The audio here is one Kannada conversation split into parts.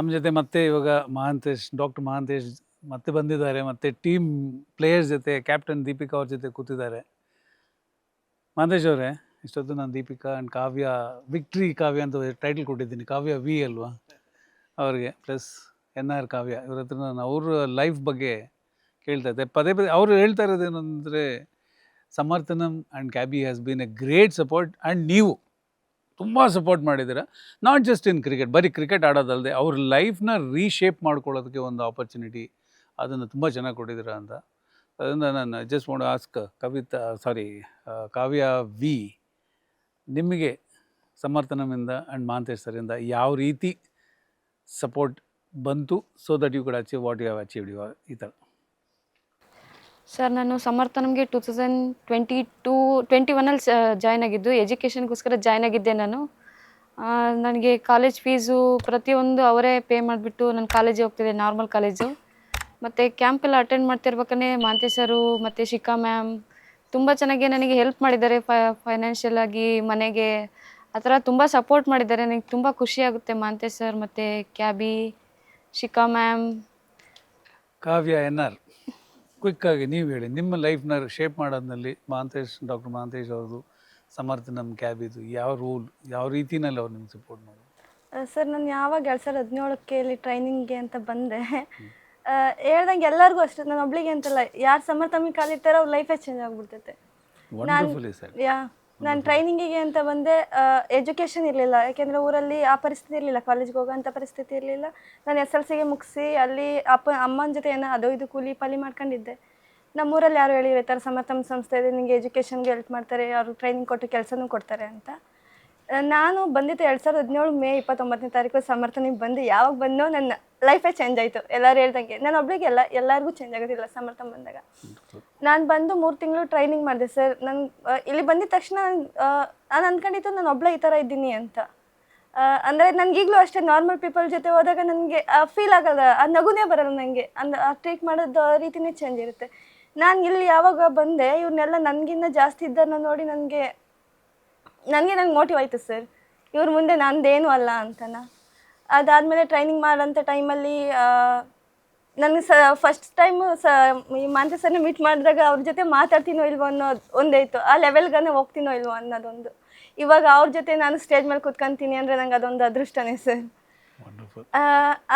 ನಮ್ಮ ಜೊತೆ ಮತ್ತೆ ಇವಾಗ ಮಹಾಂತೇಶ್ ಡಾಕ್ಟರ್ ಮಹಾಂತೇಶ್ ಮತ್ತೆ ಬಂದಿದ್ದಾರೆ. ಮತ್ತೆ ಟೀಮ್ ಪ್ಲೇಯರ್ಸ್ ಜೊತೆ ಕ್ಯಾಪ್ಟನ್ ದೀಪಿಕಾ ಅವ್ರ ಜೊತೆ ಕೂತಿದ್ದಾರೆ. ಮಹಾಂತೇಶ್ ಅವರೇ, ಇಷ್ಟೊತ್ತು ನಾನು ದೀಪಿಕಾ ಆ್ಯಂಡ್ ಕಾವ್ಯ ವಿಕ್ಟ್ರಿ ಕಾವ್ಯ ಅಂತ ಟೈಟಲ್ ಕೊಟ್ಟಿದ್ದೀನಿ. ಕಾವ್ಯ ವಿ ಅಲ್ವಾ? ಅವ್ರಿಗೆ ಪ್ಲಸ್ ಎನ್ ಆರ್ ಕಾವ್ಯ. ಇವ್ರ ಹತ್ರ ನಾನು ಅವ್ರ ಲೈಫ್ ಬಗ್ಗೆ ಕೇಳ್ತಾ ಇದ್ದೆ. ಪದೇ ಪದೇ ಅವರು ಹೇಳ್ತಾ ಇರೋದೇನಂದರೆ, Samarthanam and CABI has been a great support and ನೀವು. ತುಂಬ ಸಪೋರ್ಟ್ ಮಾಡಿದ್ದೀರಾ? ನಾಟ್ ಜಸ್ಟ್ ಇನ್ ಕ್ರಿಕೆಟ್ ಬರೀ ಕ್ರಿಕೆಟ್ ಆಡೋದಲ್ಲದೆ ಅವ್ರ ಲೈಫ್ನ ರೀಶೇಪ್ ಮಾಡ್ಕೊಳ್ಳೋದಕ್ಕೆ ಒಂದು ಆಪರ್ಚುನಿಟಿ ಅದನ್ನು ತುಂಬ ಚೆನ್ನಾಗಿ ಕೊಟ್ಟಿದ್ದೀರಾ ಅಂತ. ಅದರಿಂದ ನಾನು just want ask Kavitha sorry Kavya we ನಿಮಗೆ ಸಮರ್ಥನಮಿಂದ ಆ್ಯಂಡ್ ಮಹಾಂತೇಶ್ ಸರಿಂದ ಯಾವ ರೀತಿ ಸಪೋರ್ಟ್ ಬಂತು so that you could achieve what you have achieved ಇವಾಗ ಈ ಥರ ಸರ್, ನಾನು ಸಮರ್ಥನಮ್ಗೆ two thousand twenty two twenty ಒನ್ನಲ್ಲಿ ಜಾಯ್ನ್ ಆಗಿದ್ದು. ಎಜುಕೇಷನ್ಗೋಸ್ಕರ ಜಾಯ್ನ್ ಆಗಿದ್ದೆ ನಾನು. ನನಗೆ ಕಾಲೇಜ್ ಫೀಸು ಪ್ರತಿಯೊಂದು ಅವರೇ ಪೇ ಮಾಡಿಬಿಟ್ಟು ನಾನು ಕಾಲೇಜಿಗೆ ಹೋಗ್ತಿದ್ದೆ ನಾರ್ಮಲ್ ಕಾಲೇಜು ಮತ್ತು ಕ್ಯಾಂಪೆಲ್ಲ ಅಟೆಂಡ್ ಮಾಡ್ತಿರ್ಬೇಕಾನೆ ಮಾಂತೇಶರು ಮತ್ತು ಶಿಖಾ ಮ್ಯಾಮ್ ತುಂಬ ಚೆನ್ನಾಗಿ ನನಗೆ ಹೆಲ್ಪ್ ಮಾಡಿದ್ದಾರೆ ಫೈನಾನ್ಷಿಯಲ್ ಆಗಿ, ಮನೆಗೆ. ಆ ಥರ ತುಂಬ ಸಪೋರ್ಟ್ ಮಾಡಿದ್ದಾರೆ. ನನಗೆ ತುಂಬ ಖುಷಿಯಾಗುತ್ತೆ ಮಾಂತೇಶ್ ಸರ್, ಮತ್ತು ಕ್ಯಾಬಿ Shikha ma'am Kavya N R. ಕ್ವಿಕ್ಕಾಗಿ ನೀವು ಹೇಳಿ ನಿಮ್ಮ ಲೈಫ್ನ ಶೇಪ್ ಮಾಡೋದ್ನಲ್ಲಿ ಮಹಾಂತೇಶ್ ಡಾಕ್ಟರ್ ಮಹಾಂತೇಶ್ ಅವ್ರದ್ದು ಸಮರ್ಥ ನಮ್ಮ ಕ್ಯಾಬಿದು ಯಾವ ರೂಲ್ ಯಾವ ರೀತಿನಲ್ಲಿ ಅವ್ರು ನಿಮ್ಗೆ ಸಪೋರ್ಟ್ ಮಾಡೋದು ಸರ್ ನಾನು ಯಾವಾಗ ಎರಡು ಸಾವಿರದ ಹದಿನೇಳಕ್ಕೆ ಇಲ್ಲಿ ಟ್ರೈನಿಂಗ್ಗೆ ಅಂತ ಬಂದೆ. ಹೇಳ್ದಂಗೆ ಎಲ್ಲರಿಗೂ ಅಷ್ಟೇ ನಾನು ಒಬ್ಳಿಗೆ ಅಂತಲ್ಲ ಯಾರು ಸಮರ್ಥ ಕಾಲಿಟ್ಟಾರೋ ಅವ್ರ ಲೈಫೇ ಚೇಂಜ್ ಆಗಿಬಿಡ್ತೈತೆ. ಯಾ ನಾನು ಟ್ರೈನಿಂಗಿಗೆ ಅಂತ ಬಂದೆ ಎಜುಕೇಷನ್ ಇರಲಿಲ್ಲ. ಯಾಕೆಂದರೆ ಊರಲ್ಲಿ ಆ ಪರಿಸ್ಥಿತಿ ಇರಲಿಲ್ಲ. ಕಾಲೇಜ್ಗೆ ಹೋಗೋಂಥ ಪರಿಸ್ಥಿತಿ ಇರಲಿಲ್ಲ. ನಾನು ಎಸ್ ಎಲ್ ಸಿಗೆ ಮುಗಿಸಿ ಅಲ್ಲಿ ಅಪ್ಪ ಅಮ್ಮನ ಜೊತೆ ಏನೋ ಅದು ಇದು ಕೂಲಿ ಪಾಲಿ ಮಾಡ್ಕೊಂಡಿದ್ದೆ. ನಮ್ಮೂರಲ್ಲಿ ಯಾರು ಹೇಳಿರ್ತಾರೆ ಸಮರ್ಥಮ್ ಸಂಸ್ಥೆ ಇದೆ ನಿಮಗೆ ಎಜುಕೇಷನ್ಗೆ ಹೆಲ್ಪ್ ಮಾಡ್ತಾರೆ. ಅವರು ಟ್ರೈನಿಂಗ್ ಕೊಟ್ಟು ಕೆಲಸನೂ ಕೊಡ್ತಾರೆ ಅಂತ. ನಾನು ಬಂದಿದ್ದು ಎರಡು ಸಾವಿರದ ಹದಿನೇಳು ಮೇ ಇಪ್ಪತ್ತೊಂಬತ್ತನೇ ತಾರೀಕು ಸಮರ್ಥನಿಗೆ ಬಂದು ಯಾವಾಗ ಬಂದೋ ನನ್ನ ಲೈಫೇ ಚೇಂಜ್ ಆಯಿತು. ಎಲ್ಲರೂ ಹೇಳ್ದಂಗೆ, ನಾನು ಒಬ್ಳಿಗೆ ಎಲ್ಲ ಎಲ್ಲರಿಗೂ ಚೇಂಜ್ ಆಗೋದಿಲ್ಲ ಸಮರ್ಥನ್ ಬಂದಾಗ. ನಾನು ಬಂದು ಮೂರು ತಿಂಗಳು ಟ್ರೈನಿಂಗ್ ಮಾಡಿದೆ ಸರ್. ನಾನು ಇಲ್ಲಿ ಬಂದಿದ ತಕ್ಷಣ ನಾನು ಅಂದ್ಕೊಂಡಿತ್ತು ನಾನು ಒಬ್ಳೆ ಈ ಥರ ಇದ್ದೀನಿ ಅಂತ. ಅಂದರೆ ನನಗೀಗಲೂ ಅಷ್ಟೇ ನಾರ್ಮಲ್ ಪೀಪಲ್ ಜೊತೆ ಹೋದಾಗ ನನಗೆ ಫೀಲ್ ಆಗಲ್ಲ, ಆ ನಗುನೇ ಬರಲ್ಲ ನನಗೆ ಅಂದ ಟ್ರೀಟ್ ಮಾಡೋದು ರೀತಿನೇ ಚೇಂಜ್ ಇರುತ್ತೆ. ನಾನು ಇಲ್ಲಿ ಯಾವಾಗ ಬಂದೆ ಇವ್ರನ್ನೆಲ್ಲ ನನಗಿನ್ನ ಜಾಸ್ತಿ ಇದ್ದನ್ನ ನೋಡಿ ನನಗೆ ನನಗೆ ನಂಗೆ ಮೋಟಿವ್ ಆಯಿತು ಸರ್ ಇವ್ರ ಮುಂದೆ ನಂದೇನು ಅಲ್ಲ ಅಂತನ. ಅದಾದಮೇಲೆ ಟ್ರೈನಿಂಗ್ ಮಾಡೋಂಥ ಟೈಮಲ್ಲಿ ನನಗೆ ಸ ಫಸ್ಟ್ ಟೈಮು ಸ ಈ ಮಾಂತ ಸರ್ನ ಮೀಟ್ ಮಾಡಿದಾಗ ಅವ್ರ ಜೊತೆ ಮಾತಾಡ್ತೀನೋ ಇಲ್ವೋ ಅನ್ನೋದು ಇತ್ತು. ಆ ಲೆವೆಲ್ಗನೇ ಹೋಗ್ತೀನೋ ಇಲ್ವೋ ಅನ್ನೋದೊಂದು. ಇವಾಗ ಅವ್ರ ಜೊತೆ ನಾನು ಸ್ಟೇಜ್ ಮೇಲೆ ಕೂತ್ಕೊಂತೀನಿ ಅಂದರೆ ನಂಗೆ ಅದೊಂದು ಅದೃಷ್ಟನೇ ಸರ್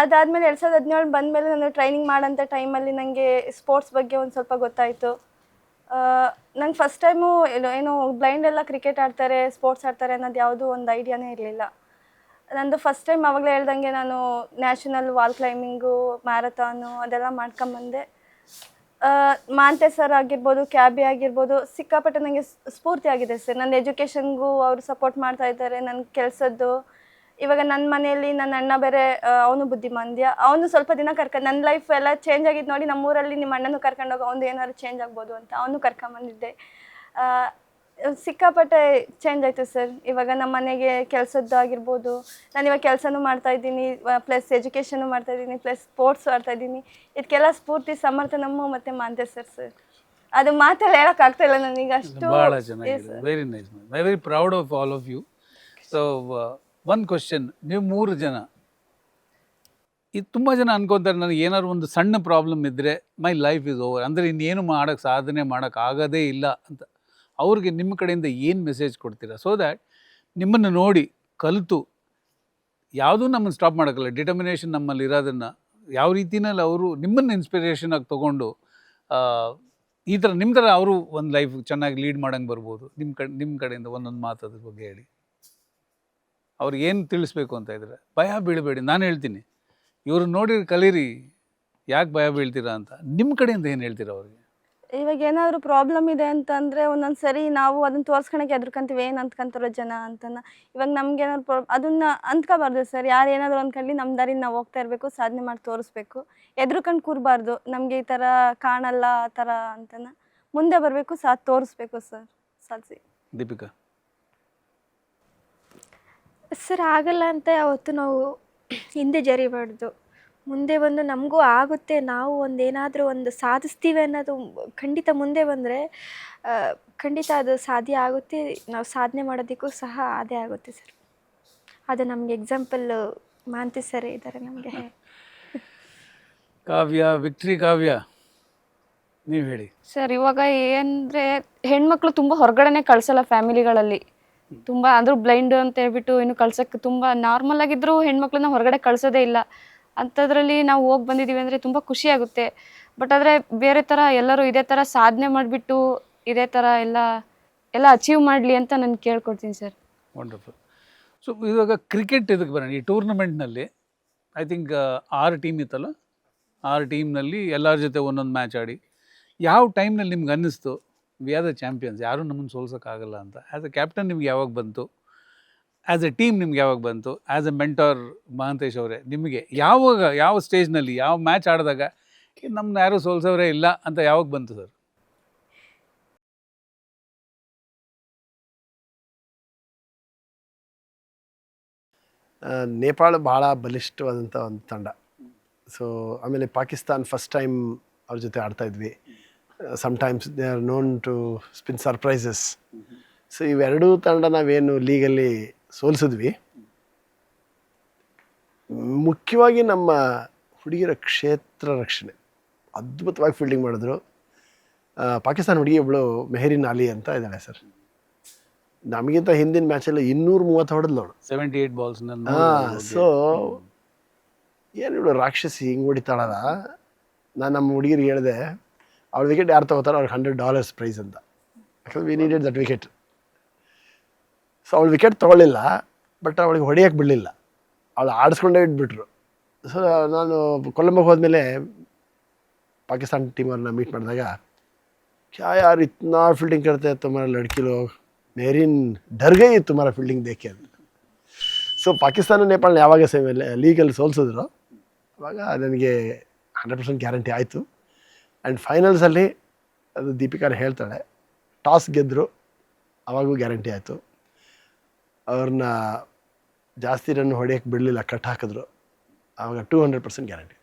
ಅದಾದಮೇಲೆ ಎರಡು ಸಾವಿರದ ಹದಿನೇಳು ಬಂದಮೇಲೆ ನಾನು ಟ್ರೈನಿಂಗ್ ಮಾಡೋಂಥ ಟೈಮಲ್ಲಿ ನನಗೆ ಸ್ಪೋರ್ಟ್ಸ್ ಬಗ್ಗೆ ಒಂದು ಸ್ವಲ್ಪ ಗೊತ್ತಾಯಿತು. ನಂಗೆ ಫಸ್ಟ್ ಟೈಮು ಏನು ಬ್ಲೈಂಡ್ ಎಲ್ಲ ಕ್ರಿಕೆಟ್ ಆಡ್ತಾರೆ ಸ್ಪೋರ್ಟ್ಸ್ ಆಡ್ತಾರೆ ಅನ್ನೋದು ಯಾವುದೂ ಒಂದು ಐಡಿಯಾನೇ ಇರಲಿಲ್ಲ. ನಂದು ಫಸ್ಟ್ ಟೈಮ್ ಆವಾಗಲೇ ಹೇಳ್ದಂಗೆ ನಾನು ನ್ಯಾಷನಲ್ ವಾಲ್ ಕ್ಲೈಂಬಿಂಗು ಮ್ಯಾರಥಾನು ಅದೆಲ್ಲ ಮಾಡ್ಕೊಂಬಂದೆ. ಮಾಂತೆ ಸರ್ ಆಗಿರ್ಬೋದು, ಕ್ಯಾಬಿ ಆಗಿರ್ಬೋದು, ಸಿಕ್ಕಾಪಟ್ಟೆ ನನಗೆ ಸ್ಫೂರ್ತಿ ಆಗಿದೆ ಸರ್ ನನ್ನ ಎಜುಕೇಷನ್ಗೂ ಅವರು ಸಪೋರ್ಟ್ ಮಾಡ್ತಾ ಇದ್ದಾರೆ ನನ್ನ ಕೆಲಸದ್ದು. ಇವಾಗ ನನ್ನ ಮನೆಯಲ್ಲಿ ನನ್ನ ಅಣ್ಣ ಬೇರೆ ಅವನು ಬುದ್ಧಿಮಾಂದ್ಯ. ಅವನು ಸ್ವಲ್ಪ ದಿನ ಕರ್ಕ ನನ್ನ ಲೈಫ್ ಎಲ್ಲ ಚೇಂಜ್ ಆಗಿದ್ದು ನೋಡಿ ನಮ್ಮೂರಲ್ಲಿ ನಿಮ್ಮ ಅಣ್ಣನೂ ಕರ್ಕೊಂಡೋಗಿ ಅವನು ಏನಾದ್ರು ಚೇಂಜ್ ಆಗ್ಬೋದು ಅಂತ ಅವನು ಕರ್ಕೊಂಬಂದಿದ್ದೆ. ಸಿಕ್ಕಾಪಟ್ಟೆ ಚೇಂಜ್ ಆಯಿತು ಸರ್ ಇವಾಗ ನಮ್ಮ ಮನೆಗೆ ಕೆಲಸದ್ದು ಆಗಿರ್ಬೋದು ನಾನು ಇವಾಗ ಕೆಲಸನೂ ಮಾಡ್ತಾ ಇದ್ದೀನಿ ಪ್ಲಸ್ ಎಜುಕೇಷನು ಮಾಡ್ತಾ ಇದ್ದೀನಿ ಪ್ಲಸ್ ಸ್ಪೋರ್ಟ್ಸ್ ಆಡ್ತಾ ಇದ್ದೀನಿ. ಇದಕ್ಕೆಲ್ಲ ಸ್ಫೂರ್ತಿ ಸಮರ್ಥ ನಮ್ಮ ಮತ್ತು ಮಾಂತೆ ಸರ್ ಸರ್ ಅದು ಮಾತಲ್ಲಿ ಹೇಳೋಕ್ಕಾಗ್ತಾ ಇಲ್ಲ ನನಗೆ ಅಷ್ಟು ಭಾಳ ಚೆನ್ನಾಗಿದೆ. Very nice very proud of all of you so ಒಂದು ಕ್ವಶನ್ ನೀವು ಮೂರು ಜನ. ಇದು ತುಂಬ ಜನ ಅನ್ಕೊತಾರೆ, ನನಗೆ ಏನಾದ್ರು ಒಂದು ಸಣ್ಣ ಪ್ರಾಬ್ಲಮ್ ಇದ್ದರೆ ಮೈ ಲೈಫ್ ಇಸ್ ಓವರ್ ಅಂದರೆ ಇನ್ನೇನು ಮಾಡೋಕ್ಕೆ ಸಾಧನೆ ಮಾಡೋಕ್ಕೆ ಆಗೋದೇ ಇಲ್ಲ ಅಂತ. ಅವ್ರಿಗೆ ನಿಮ್ಮ ಕಡೆಯಿಂದ ಏನು ಮೆಸೇಜ್ ಕೊಡ್ತೀರಾ? ಸೊ ದ್ಯಾಟ್ ನಿಮ್ಮನ್ನು ನೋಡಿ ಕಲಿತು, ಯಾವುದೂ ನಮ್ಮನ್ನು ಸ್ಟಾಪ್ ಮಾಡೋಕ್ಕಲ್ಲ ಡಿಟರ್ಮಿನೇಷನ್ ನಮ್ಮಲ್ಲಿ ಇರೋದನ್ನು ಯಾವ ರೀತಿನಲ್ಲಿ ಅವರು ನಿಮ್ಮನ್ನು ಇನ್ಸ್ಪಿರೇಷನ್ ಆಗಿ ತೊಗೊಂಡು ಈ ಥರ ನಿಮ್ಮ ಥರ ಅವರು ಒಂದು ಲೈಫ್ ಚೆನ್ನಾಗಿ ಲೀಡ್ ಮಾಡೋಂಗೆ ಬರ್ಬೋದು. ನಿಮ್ಮ ಕಡೆ ನಿಮ್ಮ ಕಡೆಯಿಂದ ಒಂದೊಂದು ಮಾತು ಅದ್ರ ಬಗ್ಗೆ ಹೇಳಿ. ಅವ್ರಿಗೆ ಏನು ತಿಳಿಸ್ಬೇಕು ಅಂತ ಇದ್ದಾರೆ ಭಯ ಬೀಳಬೇಡಿ ನಾನು ಹೇಳ್ತೀನಿ. ಇವರು ನೋಡಿ ಕಲೀರಿ ಯಾಕೆ ಭಯ ಬೀಳ್ತೀರಾ ಅಂತ ನಿಮ್ಮ ಕಡೆಯಿಂದ ಏನು ಹೇಳ್ತೀರಾ ಅವ್ರಿಗೆ? ಇವಾಗ ಏನಾದರೂ ಪ್ರಾಬ್ಲಮ್ ಇದೆ ಅಂತಂದರೆ ಒಂದೊಂದು ಸರಿ ನಾವು ಅದನ್ನ ತೋರ್ಸ್ಕೊಳಕ್ಕೆ ಎದ್ರಕಂತೀವಿ ಏನು ಅಂದ್ಕೊಂತಾರೋ ಜನ ಅಂತನ. ಇವಾಗ ನಮ್ಗೆ ಏನಾದ್ರು ಪ್ರಾಬ್ ಅದನ್ನ ಅಂದ್ಕೋಬಾರ್ದು ಸರ್ ಯಾರು ಏನಾದರೂ ಅಂದ್ಕೊಂಡು ನಮ್ಮ ದಾರಿ ನಾವು ಹೋಗ್ತಾ ಇರಬೇಕು ಸಾಧನೆ ಮಾಡಿ ತೋರಿಸ್ಬೇಕು. ಎದ್ರುಕಂಡು ಕೂರಬಾರ್ದು ನಮಗೆ ಈ ಥರ ಕಾಣಲ್ಲ ಆ ಥರ ಅಂತನ. ಮುಂದೆ ಬರಬೇಕು ಸಾಧ ತೋರಿಸ್ಬೇಕು ಸರ್ ಸಾಧಿಸಿ. ದೀಪಿಕಾ. ಸರ್ ಆಗಲ್ಲ ಅಂತ ಅವತ್ತು ನಾವು ಹಿಂದೆ ಜರಿಬಾರ್ದು. ಮುಂದೆ ಬಂದು ನಮಗೂ ಆಗುತ್ತೆ ನಾವು ಒಂದು ಏನಾದರೂ ಒಂದು ಸಾಧಿಸ್ತೀವಿ ಅನ್ನೋದು ಖಂಡಿತ ಮುಂದೆ ಬಂದರೆ ಖಂಡಿತ ಅದು ಸಾಧ್ಯ ಆಗುತ್ತೆ. ನಾವು ಸಾಧನೆ ಮಾಡೋದಕ್ಕೂ ಸಹ ಅದೇ ಆಗುತ್ತೆ ಸರ್. ಅದು ನಮಗೆ ಎಕ್ಸಾಂಪಲ್ ಮಾಂತಿ ಸರ್ ಇದ್ದಾರೆ ನಮಗೆ. ಕಾವ್ಯ ವಿಕ್ಟ್ರಿ ಕಾವ್ಯ ನೀವು ಹೇಳಿ. ಸರ್ ಇವಾಗ ಏನಂದರೆ ಹೆಣ್ಮಕ್ಳು ತುಂಬ ಹೊರಗಡೆನೆ ಕಳ್ಸಲ್ಲ ಫ್ಯಾಮಿಲಿಗಳಲ್ಲಿ ತುಂಬ ಅಂದ್ರೂ ಬ್ಲೈಂಡ್ ಅಂತ ಹೇಳ್ಬಿಟ್ಟು ಇನ್ನು ಕಳ್ಸಕ್ಕೆ ತುಂಬಾ ನಾರ್ಮಲ್ ಆಗಿದ್ರು ಹೆಣ್ಮಕ್ಳನ್ನ ಹೊರಗಡೆ ಕಳ್ಸೋದೇ ಇಲ್ಲ. ಅಂಥದ್ರಲ್ಲಿ ನಾವು ಹೋಗಿ ಬಂದಿದ್ದೀವಿ ಅಂದರೆ ತುಂಬ ಖುಷಿ ಆಗುತ್ತೆ. ಬಟ್ ಆದರೆ ಬೇರೆ ಥರ ಎಲ್ಲರೂ ಇದೇ ಥರ ಸಾಧನೆ ಮಾಡಿಬಿಟ್ಟು ಇದೇ ಥರ ಎಲ್ಲ ಎಲ್ಲ ಅಚೀವ್ ಮಾಡಲಿ ಅಂತ ನಾನು ಕೇಳ್ಕೊಡ್ತೀನಿ ಸರ್ ವಂಡರ್ಫುಲ್ ಸೊ ಇವಾಗ ಕ್ರಿಕೆಟ್ ಇದಕ್ಕೆ ಬರೋಣ. ಈ ಟೂರ್ನಮೆಂಟ್ನಲ್ಲಿ ಐ ಥಿಂಕ್ ಆರು ಟೀಮ್ ಇತ್ತಲ್ಲ? ಆರು ಟೀಮ್ನಲ್ಲಿ ಎಲ್ಲರ ಜೊತೆ ಒಂದೊಂದು ಮ್ಯಾಚ್ ಆಡಿ, ಯಾವ ಟೈಮ್ನಲ್ಲಿ ನಿಮ್ಗೆ ಅನ್ನಿಸ್ತು? ವಿ ಆರ್ ದ ಚಾಂಪಿಯನ್ಸ್ ಯಾರೂ ನಮ್ಮನ್ನು ಸೋಲ್ಸೋಕ್ಕಾಗಲ್ಲ ಅಂತ. ಆ್ಯಸ್ ಅ ಕ್ಯಾಪ್ಟನ್ ನಿಮ್ಗೆ ಯಾವಾಗ ಬಂತು? ಆ್ಯಸ್ ಎ ಟೀಮ್ ನಿಮ್ಗೆ ಯಾವಾಗ ಬಂತು? ಆ್ಯಸ್ ಎ ಮೆಂಟರ್ ಮಹಾಂತೇಶ್ ಅವರೇ, ನಿಮಗೆ ಯಾವಾಗ, ಯಾವ ಸ್ಟೇಜ್ನಲ್ಲಿ ಯಾವ ಮ್ಯಾಚ್ ಆಡಿದಾಗ ನಮ್ಮನ್ನ ಯಾರೂ ಸೋಲ್ಸೋರೇ ಇಲ್ಲ ಅಂತ ಯಾವಾಗ ಬಂತು ಸರ್ ನೇಪಾಳ ಭಾಳ ಬಲಿಷ್ಠವಾದಂಥ ಒಂದು ತಂಡ. ಸೊ ಆಮೇಲೆ ಪಾಕಿಸ್ತಾನ್ ಫಸ್ಟ್ ಟೈಮ್ ಅವ್ರ ಜೊತೆ ಆಡ್ತಾ ಇದ್ವಿ. Sometimes they are known to spin surprises so ಇವೆರಡೂ ತಂಡ ನಾವೇನು ಲೀಗಲ್ಲಿ ಸೋಲಿಸಿದ್ವಿ. ಮುಖ್ಯವಾಗಿ ನಮ್ಮ ಹುಡುಗಿಯರ ಕ್ಷೇತ್ರ ರಕ್ಷಣೆ. ಅದ್ಭುತವಾಗಿ ಫೀಲ್ಡಿಂಗ್ ಮಾಡಿದ್ರು. ಪಾಕಿಸ್ತಾನ ಹುಡುಗಿ ಒಬ್ಬಳು ಮೆಹರಿನ್ ಅಲಿ ಅಂತ ಇದ್ದಾಳೆ ಸರ್. ನಮಗಿಂತ ಹಿಂದಿನ ಮ್ಯಾಚಲ್ಲಿ ಇನ್ನೂರ ಮೂವತ್ತು ಹೊಡೆದ್ಲು ಅವಳು. ಸೆವೆಂಟಿ ಏಟ್ ಬಾಲ್ಸ್ ಹಾಂ ಸೊ ಏನು ಇವಳು ರಾಕ್ಷಸಿ ಹಿಂಗೆ ಹೊಡಿತಾಳಲ್ಲ. ನಾನು ನಮ್ಮ ಹುಡುಗಿರಿಗೆ ಹೇಳಿದೆ ಅವ್ರ ವಿಕೆಟ್ ಯಾರು ತಗೋತಾರೆ ಅವ್ರಿಗೆ ಹಂಡ್ರೆಡ್ ಡಾಲರ್ಸ್ ಪ್ರೈಸ್ ಅಂತ. ಯಾಕಂದ್ರೆ we needed that wicket so ಅವಳು ವಿಕೆಟ್ ತೊಗೊಳ್ಳಿಲ್ಲ ಬಟ್ ಅವಳಿಗೆ ಹೊಡಿಯೋಕೆ ಬಿಡಲಿಲ್ಲ. ಅವಳು ಆಡಿಸ್ಕೊಂಡೇ ಇಟ್ಬಿಟ್ರು. ಸೊ ನಾನು ಕೊಲಂಬೋಗೆ ಹೋದ್ಮೇಲೆ ಪಾಕಿಸ್ತಾನ ಟೀಮವ್ರನ್ನ ಮೀಟ್ ಮಾಡಿದಾಗ, ಕ್ಯಾ ಯಾರು ಇತ್ನಾ ಫೀಲ್ಡಿಂಗ್ ಕರ್ತೆ ತುಮಾರ ಲಡ್ಕಿಲೋ, ಮೇರಿನ್ ಡರ್ಗೈ ಮರ ಫೀಲ್ಡಿಂಗ್ ದೇಖೆ ಅಂತ. ಸೊ ಪಾಕಿಸ್ತಾನ ನೇಪಾಳ ಯಾವಾಗ ಸೇವೆ ಲೀಗಲ್ಲಿ ಸೋಲ್ಸಿದ್ರು, ಅವಾಗ ನನಗೆ ಹಂಡ್ರೆಡ್ ಪರ್ಸೆಂಟ್ ಗ್ಯಾರಂಟಿ ಆಯಿತು. ಆ್ಯಂಡ್ ಫೈನಲ್ಸಲ್ಲಿ ಅದು ದೀಪಿಕಾರು ಹೇಳ್ತಾಳೆ, ಟಾಸ್ ಗೆದ್ದರು ಅವಾಗೂ ಗ್ಯಾರಂಟಿ ಆಯಿತು. ಅವ್ರನ್ನ ಜಾಸ್ತಿ ರನ್ ಹೊಡೆಯೋಕ್ಕೆ ಬಿಡಲಿಲ್ಲ, ಕಟ್ ಹಾಕಿದ್ರು. ಆವಾಗ ಟೂ ಹಂಡ್ರೆಡ್ ಪರ್ಸೆಂಟ್ ಗ್ಯಾರಂಟಿ.